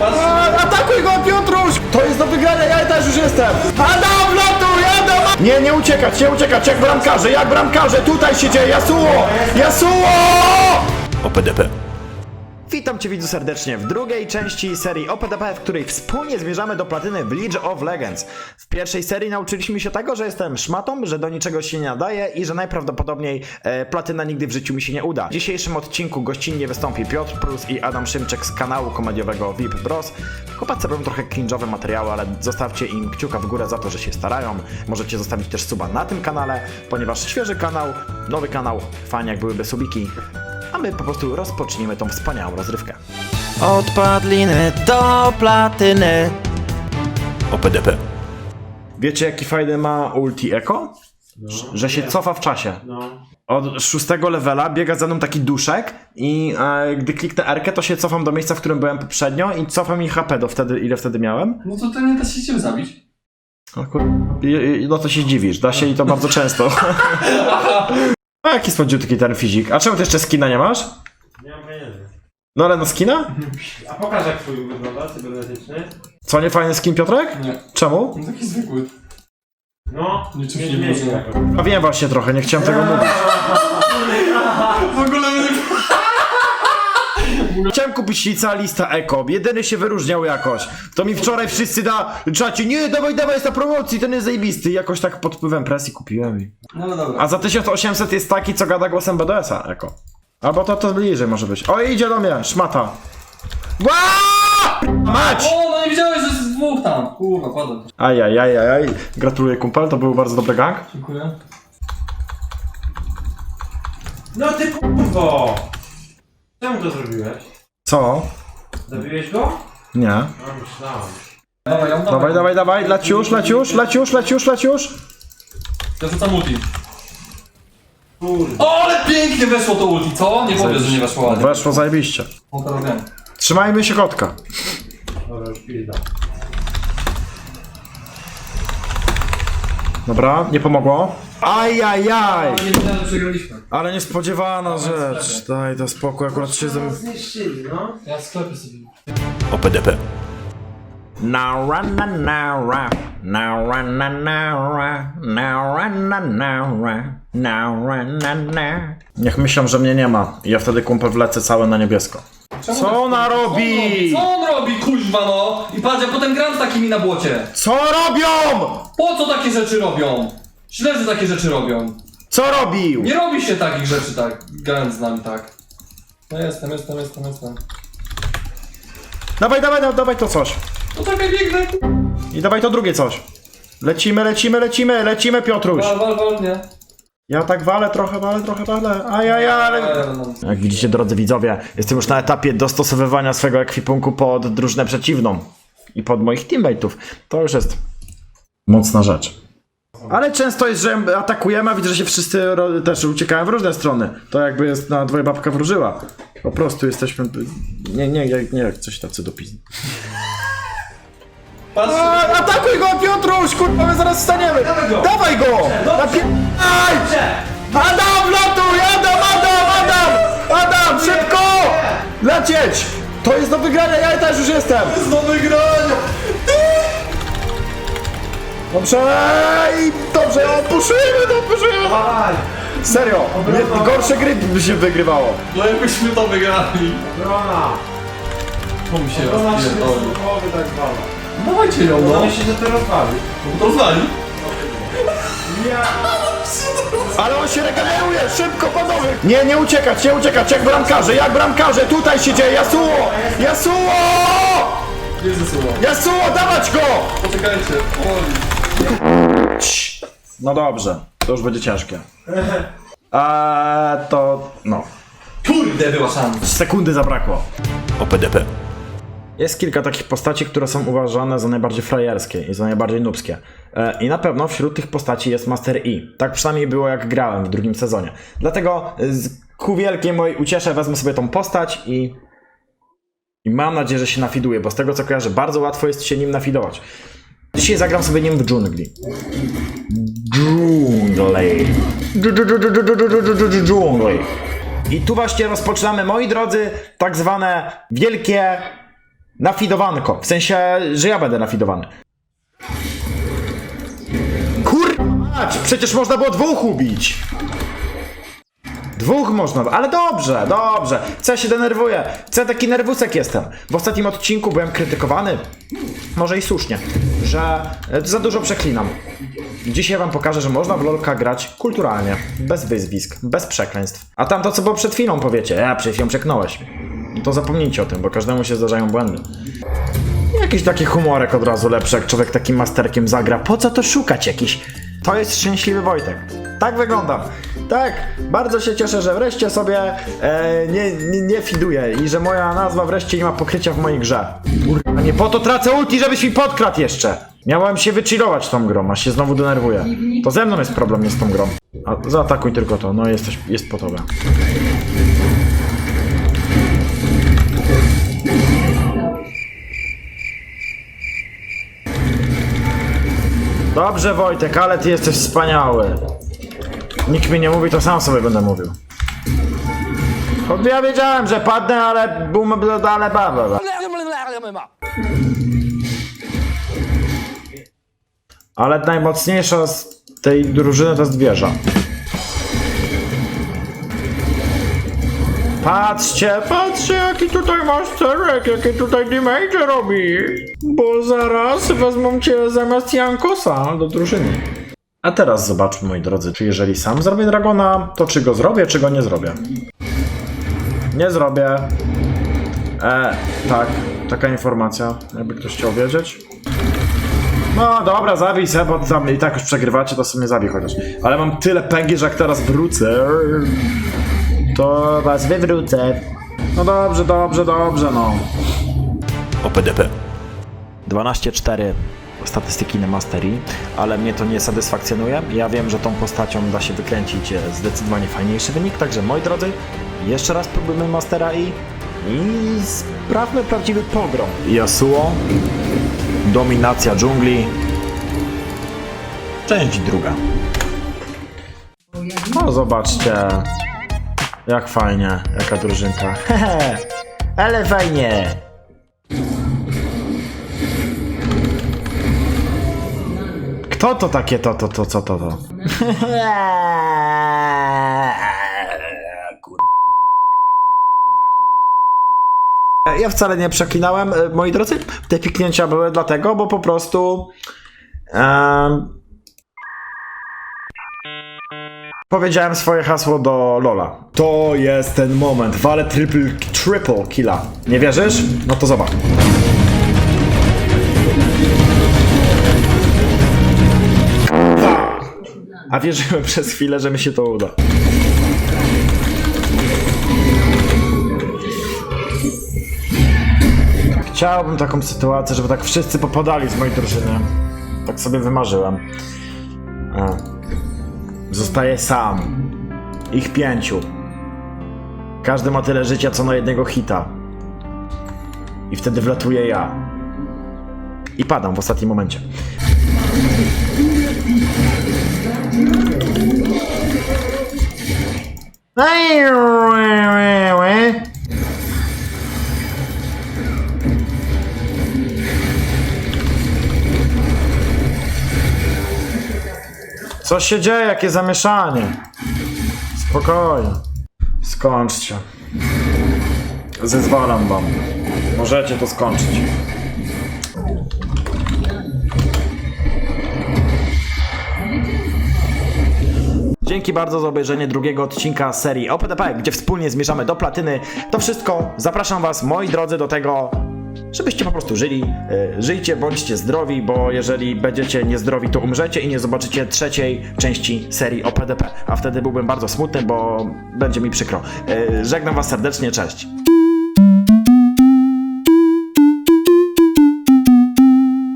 A, Atakuj go, Piotruś! To jest do wygrania, ja też już jestem! Adam, lotuj, Adam! Nie, nie uciekać, nie uciekać, jak bramkarze, jak bramkarze, tutaj się dzieje, Yasuo! Yasuo! OPDP. Witam Cię widzu serdecznie w drugiej części serii OPDP, w której wspólnie zmierzamy do platyny w League of Legends. W pierwszej serii nauczyliśmy się tego, że jestem szmatą, że do niczego się nie nadaje i że najprawdopodobniej e, platyna nigdy w życiu mi się nie uda. W dzisiejszym odcinku gościnnie wystąpi Piotr Prus i Adam Szymczek z kanału komediowego VIP Bros. Chłopacy robią trochę cringe'owe materiały, ale zostawcie im kciuka w górę za to, że się starają. Możecie zostawić też suba na tym kanale, ponieważ świeży kanał, nowy kanał, fajnie jak byłyby subiki. A my po prostu rozpoczniemy tą wspaniałą rozrywkę. Od padliny do platyny. OPDP. Wiecie jaki fajny ma ulti Echo? Że się cofa w czasie. Od szóstego levela biega za mną taki duszek i e, gdy kliknę R, to się cofam do miejsca, w którym byłem poprzednio i cofam mi HP do wtedy, ile wtedy miałem. no to to nie da się czym zabić. No, kur... I, i, no to się zdziwisz, da się i to bardzo często. A jaki słodziutki ten fizik. A czemu ty jeszcze skina nie masz? Nie mam pieniędzy. No ale no skina? A pokaż jak twój wygląda, cybernetyczny. Co, nie fajny skin Piotrek? Nie. Czemu? On taki zwykły. No, Niczym nie się nie jakoś. A wiem właśnie trochę, nie chciałem tego mówić. W ogóle Chciałem kupić licealista Eko, jedyny się wyróżniał jakoś. To mi wczoraj wszyscy na czacie, nie, dawaj, dawaj, jest na promocji, ten jest zajebisty. I jakoś tak pod wpływem presji kupiłem. I... No no dobra. A za 1800 jest taki, co gada głosem BDS-a Eko. Albo to, to bliżej może być. O, idzie do mnie, szmata. Ła! Mać! O, no nie widziałeś, że jest dwóch tam. Kurwa, padłem. Ajajajajaj, gratuluję kumpel, to był bardzo dobry gang. Dziękuję. No ty kurwo! Czemu to zrobiłeś? Co? Zabiłeś go? Nie. No myślałem. Dawaj, ja Dawaj, dawaj, dawaj, leciusz, leciusz, leciusz, leciusz, leciusz. Ja rzucam ulti. Kurde. O, ale pięknie weszło to ulti, co? Nie powiesz, że nie weszło ładnie. Weszło zajebiście. O, teraz wiem. Trzymajmy się kotka. Dobra, już. Dobra, nie pomogło. Ajajaj! Nie wiedziałem, że przegraliśmy. Ale niespodziewana rzecz. Daj to spokój, akurat się ze... Zniszczyli, no. Ja sklepy sobie. OPDP. Now run na now ra. Now run na na na na. Niech myślą, że mnie nie ma. I ja wtedy kumpel wlecę całe na niebiesko. Czemu Co tak- ona robi? Co on robi, kuźwa no? I patrz, ja potem gram z takimi na błocie. Co robią? Po co takie rzeczy robią? Źle, że takie rzeczy robią. Co robił? Nie robi się takich rzeczy tak, grając z nami tak. No jestem, jestem, jestem, jestem. Dawaj, dawaj, dawaj, dawaj to coś. No tak jak biegnę. I dawaj to drugie coś. Lecimy, lecimy, lecimy, lecimy Piotruś. Wal, wal, wal, nie. Ja tak walę trochę, walę trochę, walę. Ajajaj, ale... no. Jak widzicie, drodzy widzowie, jestem już na etapie dostosowywania swojego ekwipunku pod drużynę przeciwną i pod moich teammateów. To już jest mocna rzecz. Ale często jest, że atakujemy, a widzę, że się wszyscy ro- też uciekają w różne strony. To jakby jest na dwoje babka wróżyła. Po prostu jesteśmy... Nie, nie, nie, nie jak coś tacy dopizni. Patrz, Atakuj go, Piotruś! Kurwa, my zaraz wstaniemy! Dawaj go! Napierdaj! Adam, lotuj! Adam, Adam, Adam! Adam, szybko! Lecieć! To jest do wygrania, ja też już jestem! do wygrania! Dobrze! I dobrze, opuszymy, opuszymy! Serio, nie, gorsze gry by się wygrywało. No jakbyśmy to wygrali. Brona! To mi się Brona się rozpierdoli. do głowy tak zwana. Dawajcie ją, no. No się to teraz bawi. To zwali. Ale on się regeneruje, szybko panowie! Nie, nie uciekać, nie uciekać, jak bramkarze, jak bramkarze, tutaj się dzieje! Yasuo! Nie zesuło. Yasuo, dawać go! Poczekajcie, powoli. No dobrze, to już będzie ciężkie. A to. no. Kurde, była szansa. Sekundy zabrakło. OPDP. Jest kilka takich postaci, które są uważane za najbardziej frajerskie i za najbardziej nubskie. E, I na pewno wśród tych postaci jest Master E. Tak przynajmniej było jak grałem w drugim sezonie. Dlatego z, ku wielkiej mojej uciesze wezmę sobie tą postać i. I mam nadzieję, że się nafiduje, bo z tego co kojarzę, bardzo łatwo jest się nim nafidować. Dzisiaj zagram sobie nim w dżungli. Dżungli. Dżungli. I tu właśnie rozpoczynamy, moi drodzy, tak zwane wielkie nafidowanko. W sensie, że ja będę nafidowany. Kur... Przecież można było dwóch ubić! Dwóch można, ale dobrze, dobrze. Co się denerwuję? Co taki nerwusek jestem? W ostatnim odcinku byłem krytykowany, może i słusznie, że e, za dużo przeklinam. Dzisiaj wam pokażę, że można w LoLka grać kulturalnie, bez wyzwisk, bez przekleństw. A tam to, co było przed chwilą, powiecie, ja przed chwilą przeknąłeś. No to zapomnijcie o tym, bo każdemu się zdarzają błędy. Jakiś taki humorek od razu lepszy, jak człowiek takim masterkiem zagra. Po co to szukać jakiś? To jest szczęśliwy Wojtek. Tak wyglądam. Tak, bardzo się cieszę, że wreszcie sobie e, nie, nie, nie fiduję i że moja nazwa wreszcie nie ma pokrycia w mojej grze. Kurwa, nie po to tracę ulti, żebyś mi podkradł jeszcze. Miałem się wychillować tą grą, a się znowu denerwuję. To ze mną jest problem, nie z tą grą. A zaatakuj tylko to, no jesteś, jest po tobie. Dobrze Wojtek, ale ty jesteś wspaniały. Nikt mi nie mówi, to sam sobie będę mówił. Ja wiedziałem, że padnę, ale bum, ale baba. Ale najmocniejsza z tej drużyny to jest wieża. Patrzcie, patrzcie jaki tutaj masterek, jakie tutaj damage robi. Bo zaraz wezmą cię zamiast Jankosa do drużyny. A teraz zobaczmy, moi drodzy, czy jeżeli sam zrobię Dragona, to czy go zrobię, czy go nie zrobię. Nie zrobię. E, tak, taka informacja, jakby ktoś chciał wiedzieć. No dobra, zabij se, bo tam i tak już przegrywacie, to sobie zabij chociaż. Ale mam tyle pęgi, że jak teraz wrócę, to was wywrócę. No dobrze, dobrze, dobrze, no. OPDP. 12-4 statystyki na Mastery, ale mnie to nie satysfakcjonuje. Ja wiem, że tą postacią da się wykręcić e, zdecydowanie fajniejszy wynik, także moi drodzy, jeszcze raz próbujmy Mastera i, i sprawmy prawdziwy pogrom. Yasuo, dominacja dżungli, część druga. No zobaczcie, jak fajnie, jaka drużynka. Hehe, ale fajnie. Kto to takie to, to, to, co to, to? Ja wcale nie przeklinałem, e, moi drodzy. Te piknięcia były dlatego, bo po prostu. em, powiedziałem swoje hasło do Lola. To jest ten moment. Walę triple, triple killa. Nie wierzysz? No to zobacz. A wierzyłem przez chwilę, że mi się to uda. Chciałbym taką sytuację, żeby tak wszyscy popadali z mojej drużyny. Tak sobie wymarzyłem. A. Zostaję sam. Ich pięciu. Każdy ma tyle życia, co na jednego hita. I wtedy wlatuję ja. I padam w ostatnim momencie. Co się dzieje? Jakie zamieszanie? Spokojnie. Skończcie. Zezwalam wam. Możecie to skończyć. Dzięki bardzo za obejrzenie drugiego odcinka serii OPDP, gdzie wspólnie zmierzamy do platyny. To wszystko. Zapraszam Was, moi drodzy, do tego, żebyście po prostu żyli. Yy, Żyjcie, bądźcie zdrowi, bo jeżeli będziecie niezdrowi, to umrzecie i nie zobaczycie trzeciej części serii OPDP. A wtedy byłbym bardzo smutny, bo będzie mi przykro. Yy, Żegnam Was serdecznie, cześć.